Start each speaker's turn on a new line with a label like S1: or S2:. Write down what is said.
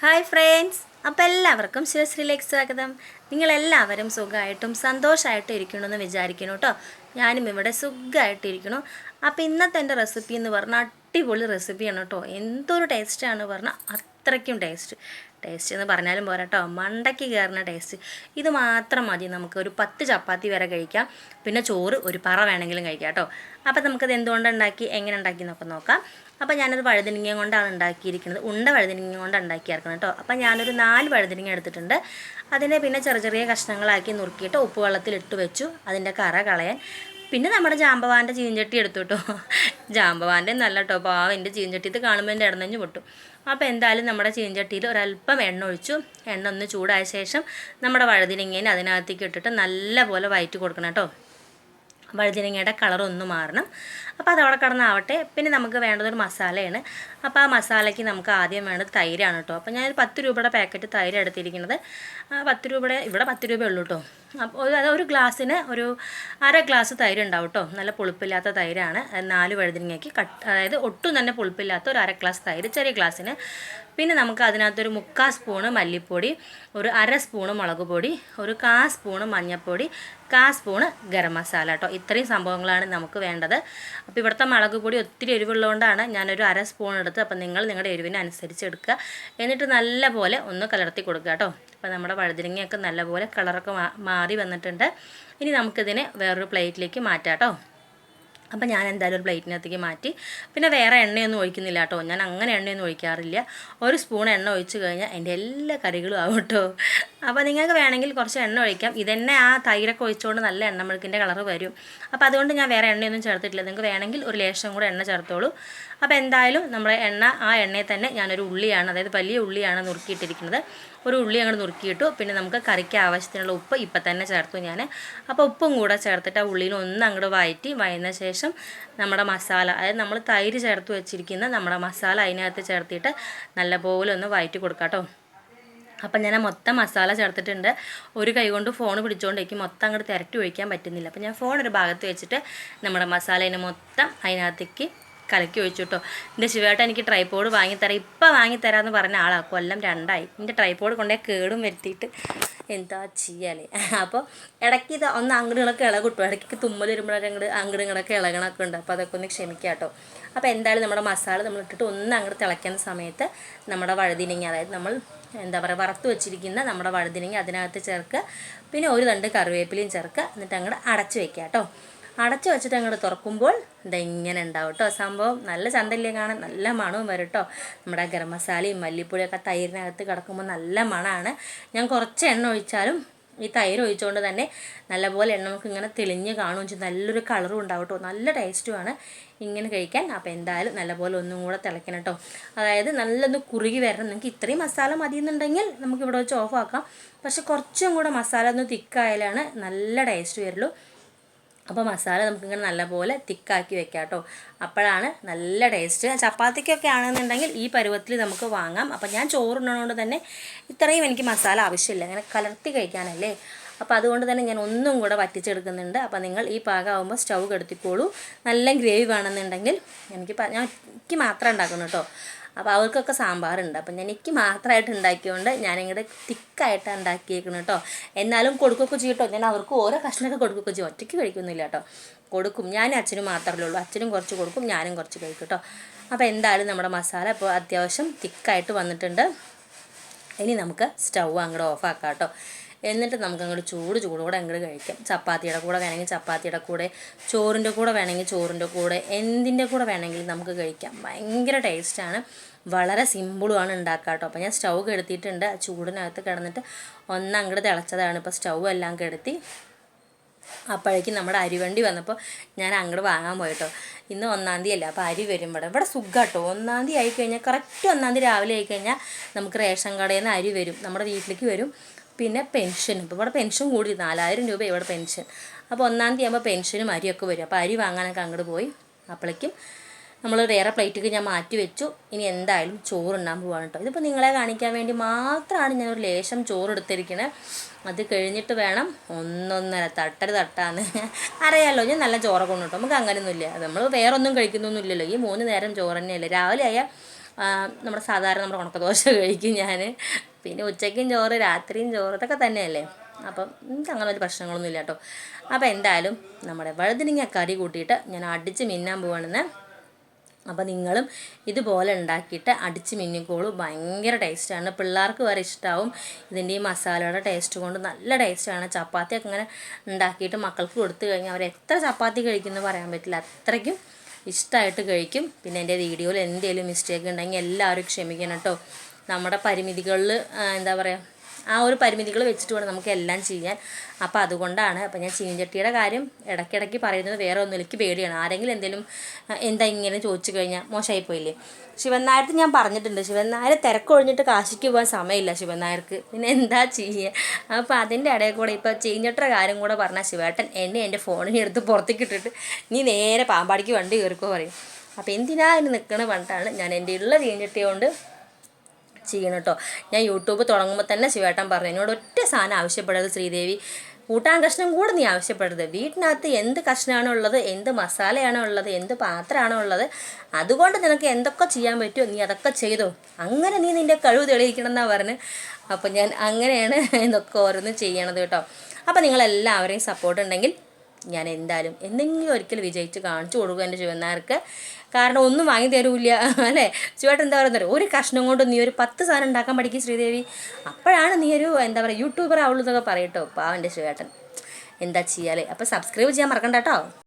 S1: Hi friends. അപ്പോൾ എല്ലാവർക്കും ശിവശ്രീലേക്ക് സ്വാഗതം. നിങ്ങളെല്ലാവരും സുഖമായിട്ടും സന്തോഷമായിട്ടും ഇരിക്കണമെന്ന് വിചാരിക്കുന്നു കേട്ടോ. ഞാനും ഇവിടെ സുഖമായിട്ടിരിക്കണു അപ്പോൾ ഇന്നത്തെ എന്റെ റെസിപ്പി എന്ന് പറഞ്ഞാൽ അടിപൊളി റെസിപ്പിയാണ് കേട്ടോ. എന്തൊരു ടേസ്റ്റാണ് പറഞ്ഞാൽ അത്രയ്ക്കും ടേസ്റ്റ് ടേസ്റ്റ് എന്ന് പറഞ്ഞാലും പോരാട്ടോ മണ്ടയ്ക്ക് കയറുന്ന ടേസ്റ്റ് ഇത് മാത്രം മതി. നമുക്ക് ഒരു പത്ത് ചപ്പാത്തി വരെ കഴിക്കാം. പിന്നെ ചോറ് ഒരു പറ വേണമെങ്കിലും കഴിക്കാം കേട്ടോ അപ്പോൾ നമുക്കത് എന്തുകൊണ്ട് ഉണ്ടാക്കി? എങ്ങനെ ഉണ്ടാക്കി എന്നൊക്കെ നോക്കാം. അപ്പോൾ ഞാനത് വഴുതിനിങ്ങ കൊണ്ടാണ് ഉണ്ടാക്കിയിരിക്കുന്നത്. ഉണ്ട വഴുതിനിങ്ങ കൊണ്ട് ഉണ്ടാക്കിയിരിക്കണം കേട്ടോ അപ്പോൾ ഞാനൊരു നാല് വഴുതിനിങ്ങ എടുത്തിട്ടുണ്ട്. അതിനെ പിന്നെ ചെറിയ ചെറിയ കഷ്ണങ്ങളാക്കി നുറുക്കിയിട്ട് ഉപ്പ് വെള്ളത്തിൽ ഇട്ട് വെച്ചു. അതിന്റെ കറ കളയാൻ. പിന്നെ നമ്മുടെ ജാമ്പവാന്റെ ചീഞ്ചട്ടി എടുത്തു കേട്ടോ. ജാമ്പവാന്റെ നല്ല കേട്ടോ. പാവം എന്റെ ചീഞ്ചട്ടി ഇത് കാണുമ്പോൾ എന്റെ ഇടന്നഞ്ഞ് പൊട്ടും. അപ്പോൾ എന്തായാലും നമ്മുടെ ചീഞ്ചട്ടിയിൽ ഒരല്പം എണ്ണ ഒഴിച്ചു. എണ്ണ ഒന്ന് ചൂടായ ശേഷം നമ്മുടെ വഴുതിനങ്ങേനെ അതിനകത്തേക്ക് ഇട്ടിട്ട് നല്ലപോലെ വയറ്റി കൊടുക്കണം കേട്ടോ. വഴുതിനങ്ങയുടെ കളറൊന്ന് മാറണം. അപ്പോൾ അതവിടെ കിടന്നാവട്ടെ. പിന്നെ നമുക്ക് വേണ്ടതൊരു മസാലയാണ്. അപ്പോൾ ആ മസാലയ്ക്ക് നമുക്ക് ആദ്യം വേണ്ടത് തൈരാണ് കേട്ടോ. അപ്പോൾ ഞാനൊരു പത്ത് രൂപയുടെ പാക്കറ്റ് തൈര് എടുത്തിരിക്കുന്നത്. പത്ത് രൂപയുടെ ഇവിടെ പത്ത് രൂപയേ ഉള്ളൂ കേട്ടോ. അപ്പോൾ അത് ഒരു ഗ്ലാസ്സിന് ഒരു അര ഗ്ലാസ് തൈര് ഉണ്ടാവും കേട്ടോ നല്ല പുളിപ്പില്ലാത്ത തൈരാണ്. നാല് വഴുതിനങ്ങയ്ക്ക് കട്ട് അതായത് ഒട്ടും തന്നെ പുളിപ്പില്ലാത്ത ഒരു അര ഗ്ലാസ് തൈര് ചെറിയ ഗ്ലാസ്സിന്. പിന്നെ നമുക്ക് അതിനകത്തൊരു മുക്കാൽ സ്പൂണ് മല്ലിപ്പൊടി ഒരു അര സ്പൂണ് മുളക് പൊടി ഒരു കാ സ്പൂണ് മഞ്ഞൾപ്പൊടി കാ സ്പൂണ് ഗരം മസാല കേട്ടോ ഇത്രയും സംഭവങ്ങളാണ് നമുക്ക് വേണ്ടത്. അപ്പോൾ ഇവിടുത്തെ മുളക് പൊടി ഒത്തിരി എരിവുള്ളതുകൊണ്ടാണ് ഞാനൊരു അര സ്പൂൺ എടുത്ത് അപ്പോൾ നിങ്ങൾ നിങ്ങളുടെ എരിവിനനുസരിച്ച് എടുക്കുക. എന്നിട്ട് നല്ലപോലെ ഒന്ന് കലർത്തി കൊടുക്കുക കേട്ടോ അപ്പോൾ നമ്മുടെ വഴുതിരിങ്ങയൊക്കെ നല്ലപോലെ കളറൊക്കെ മാറി വന്നിട്ടുണ്ട്. ഇനി നമുക്കിതിനെ വേറൊരു പ്ലേറ്റിലേക്ക് മാറ്റാം കേട്ടോ അപ്പം ഞാൻ എന്തായാലും ഒരു പ്ലേറ്റിനകത്തേക്ക് മാറ്റി. പിന്നെ വേറെ എണ്ണയൊന്നും ഒഴിക്കുന്നില്ല കേട്ടോ. ഞാൻ അങ്ങനെ എണ്ണയൊന്നും ഒഴിക്കാറില്ല. ഒരു സ്പൂൺ എണ്ണ ഒഴിച്ച് കഴിഞ്ഞാൽ എന്റെ എല്ലാ കറികളും ആവും കേട്ടോ. അപ്പോൾ നിങ്ങൾക്ക് വേണമെങ്കിൽ കുറച്ച് എണ്ണ ഒഴിക്കാം. ഇതന്നെ ആ തൈരൊക്കെ ഒഴിച്ചുകൊണ്ട് നല്ല എണ്ണ മെഴുക്കിന്റെ കളറ് വരും. അപ്പോൾ അതുകൊണ്ട് ഞാൻ വേറെ എണ്ണയൊന്നും ചേർത്തിട്ടില്ല. നിങ്ങൾക്ക് വേണമെങ്കിൽ ഒരു ലേശം കൂടെ എണ്ണ ചേർത്തോളൂ. അപ്പോൾ എന്തായാലും നമ്മുടെ എണ്ണ ആ എണ്ണയിൽ തന്നെ ഞാനൊരു ഉള്ളിയാണ് അതായത് വലിയ ഉള്ളിയാണ് നുറുക്കിയിട്ടിരിക്കുന്നത്. ഒരു ഉള്ളി അങ്ങോട്ട് നുറുക്കിയിട്ടു. പിന്നെ നമുക്ക് കറിക്ക് ആവശ്യത്തിനുള്ള ഉപ്പ് ഇപ്പം തന്നെ ചേർത്തു ഞാൻ അപ്പോൾ ഉപ്പും കൂടെ ചേർത്തിട്ട് ആ ഉള്ളിയിൽ ഒന്ന് അങ്ങോട്ട് വഴറ്റി വഴന്ന ശേഷം നമ്മുടെ മസാല അതായത് നമ്മൾ തൈര് ചേർത്ത് വെച്ചിരിക്കുന്ന നമ്മുടെ മസാല അതിനകത്ത് ചേർത്തിട്ട് നല്ലപോലെ ഒന്ന് വഴറ്റി കൊടുക്കാം കേട്ടോ അപ്പം ഞാൻ മൊത്തം മസാല ചേർത്തിട്ടുണ്ട്. ഒരു കൈ കൊണ്ട് ഫോൺ പിടിച്ചുകൊണ്ടേക്ക് മൊത്തം അങ്ങോട്ട് തിരട്ടി ഒഴിക്കാൻ പറ്റുന്നില്ല. അപ്പം ഞാൻ ഫോൺ ഒരു ഭാഗത്ത് വെച്ചിട്ട് നമ്മുടെ മസാലേനെ മൊത്തം അതിനകത്തേക്ക് കലക്കി ഒഴിച്ചു കേട്ടോ എന്റെ ശിവേട്ട എനിക്ക് ട്രൈപ്പോഡ് വാങ്ങിത്തരാം. ഇപ്പം വാങ്ങിത്തരാമെന്ന് പറഞ്ഞ ആളാ. കൊല്ലം രണ്ടായി. എന്റെ ട്രൈപോഡ് കൊണ്ടേ കേടും വരുത്തിയിട്ട് എന്താ ചെയ്യാലേ അപ്പോൾ ഇടയ്ക്ക് ഇത് ഒന്ന് അങ്കിടുകളൊക്കെ ഇളകിട്ടു. ഇടയ്ക്ക് തുമ്മൽ വരുമ്പോഴൊക്കെ അങ്ങോട്ട് അങ്കിടുകളൊക്കെ ഇളകണമൊക്കെ ഉണ്ട്. അപ്പോൾ അതൊക്കെ ഒന്ന് ക്ഷമിക്കാം കേട്ടോ അപ്പോൾ എന്തായാലും നമ്മുടെ മസാല നമ്മൾ ഇട്ടിട്ട് ഒന്ന് അങ്ങോട്ട് തിളയ്ക്കുന്ന സമയത്ത് നമ്മുടെ വഴുതിനങ്ങി അതായത് നമ്മൾ എന്താ പറയുക വറുത്ത് വെച്ചിരിക്കുന്ന നമ്മുടെ വഴുതിനങ്ങി അതിനകത്ത് ചേർക്കുക. പിന്നെ ഒരു രണ്ട് കറിവേപ്പിലയും ചേർക്കുക. എന്നിട്ട് അങ്ങോട്ട് അടച്ച് വെക്കുക കേട്ടോ അടച്ചു വെച്ചിട്ട് അങ്ങോട്ട് തുറക്കുമ്പോൾ ഇതെങ്ങനെ ഉണ്ടാവും കേട്ടോ സംഭവം നല്ല ചന്തല്ലേ കാണാൻ നല്ല മണവും വരും കേട്ടോ നമ്മുടെ ഗരം മസാലയും മല്ലിപ്പൊടിയൊക്കെ തൈരിനകത്ത് കിടക്കുമ്പോൾ നല്ല മണമാണ്. ഞാൻ കുറച്ച് എണ്ണ ഒഴിച്ചാലും ഈ തൈര് ഒഴിച്ചുകൊണ്ട് തന്നെ നല്ലപോലെ എണ്ണ നമുക്ക് ഇങ്ങനെ തെളിഞ്ഞ് കാണുകയും ചെയ്യും. നല്ലൊരു കളറും ഉണ്ടാവും കേട്ടോ നല്ല ടേസ്റ്റുമാണ് ഇങ്ങനെ കഴിക്കാൻ. അപ്പോൾ എന്തായാലും നല്ലപോലെ ഒന്നും കൂടെ തിളയ്ക്കണം കേട്ടോ അതായത് നല്ലൊന്ന് കുറുകി വരണം. നിങ്ങൾക്ക് ഇത്രയും മസാല മതി എന്നുണ്ടെങ്കിൽ നമുക്ക് ഇവിടെ വെച്ച് ഓഫ് ആക്കാം. പക്ഷെ കുറച്ചും കൂടെ മസാല ഒന്ന് തിക്കായാലാണ് നല്ല ടേസ്റ്റ് വരുള്ളൂ. അപ്പോൾ മസാല നമുക്കിങ്ങനെ നല്ലപോലെ തിക്കാക്കി വെക്കാം കേട്ടോ അപ്പോഴാണ് നല്ല ടേസ്റ്റ്. ചപ്പാത്തിക്കൊക്കെ ആണെന്നുണ്ടെങ്കിൽ ഈ പരുവത്തിൽ നമുക്ക് വാങ്ങാം. അപ്പോൾ ഞാൻ ചോറുണ്ണതുകൊണ്ട് തന്നെ ഇത്രയും എനിക്ക് മസാല ആവശ്യമില്ല. അങ്ങനെ കലർത്തി കഴിക്കാനല്ലേ. അപ്പോൾ അതുകൊണ്ട് തന്നെ ഞാൻ ഒന്നും കൂടെ വറ്റിച്ചെടുക്കുന്നുണ്ട്. അപ്പോൾ നിങ്ങൾ ഈ പാകമാകുമ്പോൾ സ്റ്റൗ കെടുത്തിക്കോളൂ. നല്ല ഗ്രേവി വേണമെന്നുണ്ടെങ്കിൽ എനിക്ക് ഞാൻ എനിക്ക് മാത്രം ഉണ്ടാക്കുന്നു കേട്ടോ. അപ്പോൾ അവർക്കൊക്കെ സാമ്പാറുണ്ട്. അപ്പം ഞാൻ എനിക്ക് മാത്രമായിട്ട് ഉണ്ടാക്കിയതുകൊണ്ട് ഞാനിങ്ങോട്ട് തിക്കായിട്ട് ഉണ്ടാക്കിയേക്കണം കേട്ടോ എന്നാലും കൊടുക്കുകയൊക്കെ ചെയ്യും കേട്ടോ ഞാൻ അവർക്ക് ഓരോ കഷ്ണമൊക്കെ കൊടുക്കുകയൊക്കെ ചെയ്യും. ഒറ്റയ്ക്ക് കഴിക്കുന്നില്ല കേട്ടോ കൊടുക്കും. ഞാൻ അച്ഛനും മാത്രമല്ലേ ഉള്ളൂ. അച്ഛനും കുറച്ച് കൊടുക്കും. ഞാനും കുറച്ച് കഴിക്കും കേട്ടോ അപ്പോൾ എന്തായാലും നമ്മുടെ മസാല ഇപ്പോൾ അത്യാവശ്യം തിക്കായിട്ട് വന്നിട്ടുണ്ട്. ഇനി നമുക്ക് സ്റ്റൗ അങ്ങോട്ട് ഓഫാക്കാം കേട്ടോ എന്നിട്ട് നമുക്ക് അങ്ങോട്ട് ചൂട് ചൂടോടെ അങ്ങോട്ട് കഴിക്കാം. ചപ്പാത്തിയുടെ കൂടെ വേണമെങ്കിൽ ചപ്പാത്തിയുടെ കൂടെ ചോറിന്റെ കൂടെ വേണമെങ്കിൽ ചോറിന്റെ കൂടെ എന്തിന്റെ കൂടെ വേണമെങ്കിലും നമുക്ക് കഴിക്കാം. ഭയങ്കര ടേസ്റ്റാണ് വളരെ സിമ്പിളുമാണ് ഉണ്ടാക്കുക കേട്ടോ അപ്പോൾ ഞാൻ സ്റ്റൗ കെടുത്തിയിട്ടുണ്ട്. ചൂടിനകത്ത് കിടന്നിട്ട് ഒന്ന് അങ്ങോട്ട് തിളച്ചതാണ്. ഇപ്പോൾ സ്റ്റൗ എല്ലാം കെടുത്തി. അപ്പോഴേക്കും നമ്മുടെ അരിവണ്ടി വന്നപ്പോൾ ഞാൻ അങ്ങോട്ട് വാങ്ങാൻ പോയിട്ടോ ഇന്ന് ഒന്നാം തീയതി അല്ല? അപ്പോൾ അരി വരും ഇവിടെ. ഇവിടെ സുഖാട്ടോ ഒന്നാം തീയതി ആയിക്കഴിഞ്ഞാൽ കറക്റ്റ് ഒന്നാം തീയതി രാവിലെ ആയിക്കഴിഞ്ഞാൽ നമുക്ക് റേഷൻ കടയിൽ നിന്ന് അരി വരും. നമ്മുടെ വീട്ടിലേക്ക് വരും. പിന്നെ പെൻഷൻ ഇപ്പോൾ ഇവിടെ പെൻഷൻ കൂടി. നാലായിരം രൂപ ഇവിടെ പെൻഷൻ. അപ്പോൾ ഒന്നാം തീയതി ആകുമ്പോൾ പെൻഷനും അരിയൊക്കെ വരും. അപ്പോൾ അരി വാങ്ങാനൊക്കെ അങ്ങോട്ട് പോയി. അപ്പോഴേക്കും നമ്മൾ വേറെ പ്ലേറ്റൊക്കെ ഞാൻ മാറ്റി വെച്ചു. ഇനി എന്തായാലും ചോറുണ്ണാൻ പോവാണ് കേട്ടോ ഇതിപ്പോൾ നിങ്ങളെ കാണിക്കാൻ വേണ്ടി മാത്രമാണ് ഞാൻ ഒരു ലേശം ചോറ് എടുത്തിരിക്കണേ അത് കഴിഞ്ഞിട്ട് വേണം ഒന്നൊന്നര തട്ടര് തട്ടാന്ന്. അറിയാമല്ലോ ഞാൻ നല്ല ചോറൊക്കെ കൊണ്ടു കേട്ടോ നമുക്ക് അങ്ങനെയൊന്നുമില്ല. നമ്മൾ വേറൊന്നും കഴിക്കുന്നൊന്നുമില്ലല്ലോ. ഈ മൂന്ന് നേരം ചോറ് തന്നെയല്ലേ രാവിലെ ആയാൽ നമ്മുടെ സാധാരണ നമ്മുടെ ഉണക്കദോശ കഴിക്കും ഞാൻ പിന്നെ ഉച്ചയ്ക്കും ചോറ് രാത്രിയും ചോറ് ഇതൊക്കെ തന്നെയല്ലേ? അപ്പം എനിക്ക് അങ്ങനെ ഒരു പ്രശ്നങ്ങളൊന്നും ഇല്ല കേട്ടോ. അപ്പോൾ എന്തായാലും നമ്മുടെ വഴുതിനിങ്ങ കറി കൂട്ടിയിട്ട് ഞാൻ അടിച്ച് മിന്നാൻ പോവാണെന്ന്. അപ്പോൾ നിങ്ങളും ഇതുപോലെ ഉണ്ടാക്കിയിട്ട് അടിച്ച് മിന്നിക്കോളൂ. ഭയങ്കര ടേസ്റ്റാണ് പിള്ളേർക്ക് വരെ ഇഷ്ടമാവും ഇതിന്റെ ഈ മസാലയുടെ ടേസ്റ്റ് കൊണ്ട് നല്ല ടേസ്റ്റാണ് ചപ്പാത്തിയൊക്കെ ഇങ്ങനെ ഉണ്ടാക്കിയിട്ട് മക്കൾക്ക് കൊടുത്തു കഴിഞ്ഞാൽ അവർ എത്ര ചപ്പാത്തി കഴിക്കുന്നു പറയാൻ പറ്റില്ല. അത്രയ്ക്കും ഇഷ്ടമായിട്ട് കഴിക്കും. പിന്നെ എന്റെ വീഡിയോയിൽ എന്തെങ്കിലും മിസ്റ്റേക്ക് ഉണ്ടെങ്കിൽ എല്ലാവരും ക്ഷമിക്കണം കേട്ടോ. നമ്മുടെ പരിമിതികളിൽ എന്താ പറയുക ആ ഒരു പരിമിതികൾ വെച്ചിട്ട് വേണം നമുക്ക് എല്ലാം ചെയ്യാൻ. അപ്പോൾ അതുകൊണ്ടാണ് അപ്പോൾ ഞാൻ ചീഞ്ചട്ടിയുടെ കാര്യം ഇടയ്ക്കിടയ്ക്ക് പറയുന്നത് വേറെ ഒന്നും എനിക്ക് പേടിയാണ്. ആരെങ്കിലും എന്തെങ്കിലും എന്താ ഇങ്ങനെ ചോദിച്ചു കഴിഞ്ഞാൽ മോശമായി പോയില്ലേ? ശിവനായർക്ക് ഞാൻ പറഞ്ഞിട്ടുണ്ട്. ശിവനായർ തിരക്കൊഴിഞ്ഞിട്ട് കാശിക്ക് പോകാൻ സമയമില്ല ശിവനായർക്ക് പിന്നെ എന്താ ചെയ്യുക അപ്പോൾ അതിന്റെ ഇടയിൽ കൂടെ ഇപ്പോൾ ചീഞ്ചട്ടിയുടെ കാര്യം കൂടെ പറഞ്ഞാൽ ശിവേട്ടൻ എന്നെ എന്റെ ഫോണിനെ എടുത്ത് പുറത്തേക്ക് ഇട്ടിട്ട് നീ നേരെ പാമ്പാടിക്ക് വണ്ടി കയറിക്കോ പറയും. അപ്പോൾ എന്തിനാ അതിന് നിൽക്കണ പറഞ്ഞിട്ടാണ് ഞാൻ എന്റെ ഉള്ള ചീഞ്ചട്ടി കൊണ്ട് ചെയ്യണം കേട്ടോ ഞാൻ യൂട്യൂബ് തുടങ്ങുമ്പോൾ തന്നെ ശിവേട്ടൻ പറഞ്ഞു എന്നോട് ഒറ്റ സാധനം ആവശ്യപ്പെടരുത് ശ്രീദേവി. കൂട്ടാൻ കഷ്ണം കൂടെ നീ ആവശ്യപ്പെടരുത്. വീട്ടിനകത്ത് എന്ത് കഷ്ണമാണോ ഉള്ളത് എന്ത് മസാലയാണോ ഉള്ളത് എന്ത് പാത്രമാണോ ഉള്ളത് അതുകൊണ്ട് നിനക്ക് എന്തൊക്കെ ചെയ്യാൻ പറ്റുമോ നീ അതൊക്കെ ചെയ്തോ. അങ്ങനെ നീ നിന്റെ കഴിവ് തെളിയിക്കണം എന്നാണ് പറഞ്ഞ് അപ്പോൾ ഞാൻ അങ്ങനെയാണ് ഇതൊക്കെ ഓരോന്ന് ചെയ്യണത് കേട്ടോ അപ്പോൾ നിങ്ങളെല്ലാവരെയും സപ്പോർട്ട് ഉണ്ടെങ്കിൽ ഞാൻ എന്തായാലും എന്തെങ്കിലും ഒരിക്കൽ വിജയിച്ച് കാണിച്ചു കൊടുക്കും എന്റെ ശിവനാർക്ക് കാരണം ഒന്നും വാങ്ങി തരൂല്ല. അല്ലേ? ശിവേട്ടൻ എന്താ പറയുന്നത്? ഒരു കഷ്ണം കൊണ്ട് നീ ഒരു പത്ത് സാധനം ഉണ്ടാക്കാൻ പഠിക്കും ശ്രീദേവി. അപ്പോഴാണ് നീ ഒരു എന്താ പറയുക യൂട്യൂബർ ആവുള്ളൂ എന്നൊക്കെ പറയട്ടോ പാവന്റെ ശിവേട്ടൻ എന്താ ചെയ്യാലേ അപ്പോൾ സബ്സ്ക്രൈബ് ചെയ്യാൻ മറക്കണ്ട കേട്ടോ.